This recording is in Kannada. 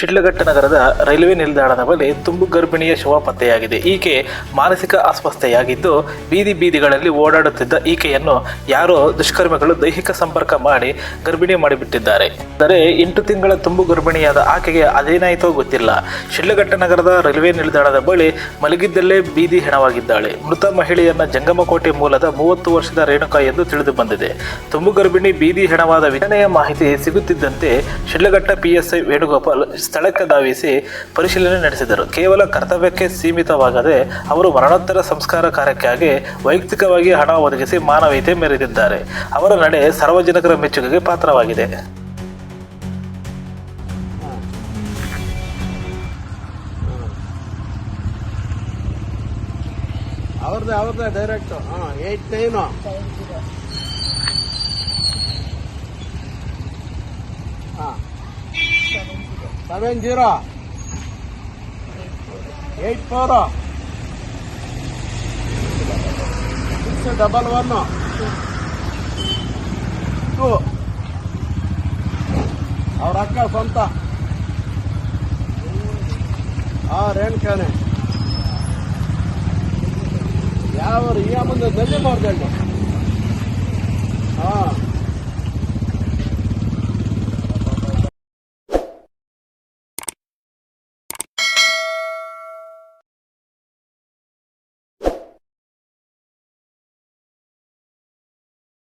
ಶಿಡ್ಲಘಟ್ಟ ನಗರದ ರೈಲ್ವೆ ನಿಲ್ದಾಣದ ಬಳಿ ತುಂಬು ಗರ್ಭಿಣಿಯ ಶವ ಪತ್ತೆಯಾಗಿದೆ. ಈಕೆ ಮಾನಸಿಕ ಅಸ್ವಸ್ಥೆಯಾಗಿದ್ದು ಬೀದಿ ಬೀದಿಗಳಲ್ಲಿ ಓಡಾಡುತ್ತಿದ್ದ ಈಕೆಯನ್ನು ಯಾರೋ ದುಷ್ಕರ್ಮಿಗಳು ದೈಹಿಕ ಸಂಪರ್ಕ ಮಾಡಿ ಗರ್ಭಿಣಿ ಮಾಡಿಬಿಟ್ಟಿದ್ದಾರೆ. ಅಂದರೆ ಎಂಟು ತಿಂಗಳ ತುಂಬು ಗರ್ಭಿಣಿಯಾದ ಆಕೆಗೆ ಅದೇನಾಯಿತೋ ಗೊತ್ತಿಲ್ಲ. ಶಿಡ್ಲಘಟ್ಟ ನಗರದ ರೈಲ್ವೆ ನಿಲ್ದಾಣದ ಬಳಿ ಮಲಗಿದ್ದಲ್ಲೇ ಬೀದಿ ಹೆಣವಾಗಿದ್ದಾಳೆ. ಮೃತ ಮಹಿಳೆಯನ್ನ ಜಂಗಮಕೋಟೆ ಮೂಲದ ಮೂವತ್ತು ವರ್ಷದ ರೇಣುಕಾ ಎಂದು ತಿಳಿದು ಬಂದಿದೆ. ತುಂಬು ಗರ್ಭಿಣಿ ಬೀದಿ ಹೆಣವಾದ ವಿಧನೆಯ ಮಾಹಿತಿ ಸಿಗುತ್ತಿದ್ದಂತೆ ಶಿಡ್ಲಘಟ್ಟ ಪಿಎಸ್ಐ ವೇಣುಗೋಪಾಲ್ ಸ್ಥಳಕ್ಕೆ ಧಾವಿಸಿ ಪರಿಶೀಲನೆ ನಡೆಸಿದರು. ಕೇವಲ ಕರ್ತವ್ಯಕ್ಕೆ ಸೀಮಿತವಾಗದೆ ಅವರು ಮರಣೋತ್ತರ ಸಂಸ್ಕಾರ ಕಾರ್ಯಕ್ಕಾಗಿ ವೈಯಕ್ತಿಕವಾಗಿ ಹಣ ಒದಗಿಸಿ ಮಾನವೀಯತೆ ಮೆರೆದಿದ್ದಾರೆ. ಅವರ ನಡೆ ಸಾರ್ವಜನಿಕರ ಮೆಚ್ಚುಗೆಗೆ ಪಾತ್ರವಾಗಿದೆ. ಅವ್ರದ್ದು ಅವ್ರದ್ದೇ ಡೈರೆಕ್ಟ್ ಹಾಂ, eight nine. Seven zero. Eight four. Six double one. Two. ಅವ್ರ ಅಕ್ಕ ಸ್ವಂತ. ಹಾಂ ರೇಣುಕಾನೆ ಯಾವ ಈ ಮುಂದೆ ನಲ್ಲಿ ಮಾಡ್ದಂಡು ಹಾಂ.